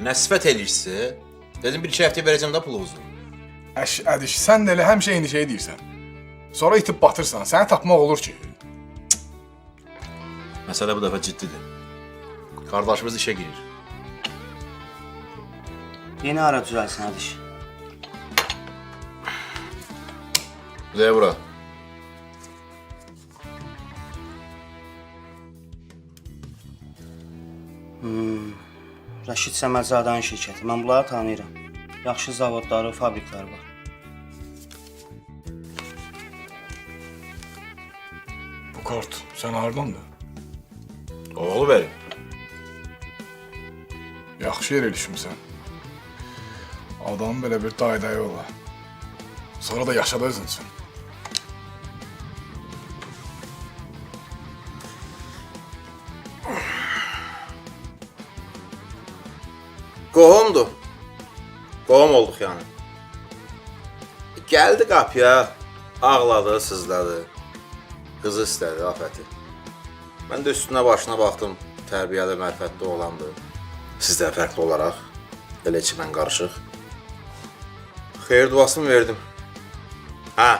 Nə sifət eləyirsə, dedim bir iki həftə verəcəm də pulunuzu. Əş, ədiş, sən də elə həmişə eyni şey deyirsən. Sonra itib batırsan, səni tapmaq olur ki. Məsələ bu dəfə ciddidir. Qardaşımız işə girir. Yeni ara düzəlsin Ədiş. Deyə bura. Rəşid Səmədzadanın şirkəti. Mən bunları tanıyıram. Yaxşı zavodları, fabrikləri var. Bu kart sən hardandır? Oğlu verin. Yaxşı yer elişmisən. Adam belə bir daydayı ola. Sonra da yaşada özün üçün. Qohumdur. Qohum olduq yəni. Gəldi qapıya, ağladı, sızladı. Qızı istədi, afəti. Mən də üstünə başına baxdım, tərbiyəli, mərifətli oğlandı. Sizdən fərqli olaraq, elə içi mən qarışıq. Xeyir duasını verdim. Hə,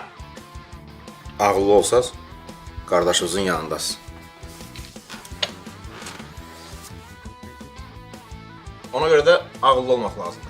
ağıllı olsaz, qardaşınızın yanındasınız. Ona görə də ağıllı olmaq lazımdır.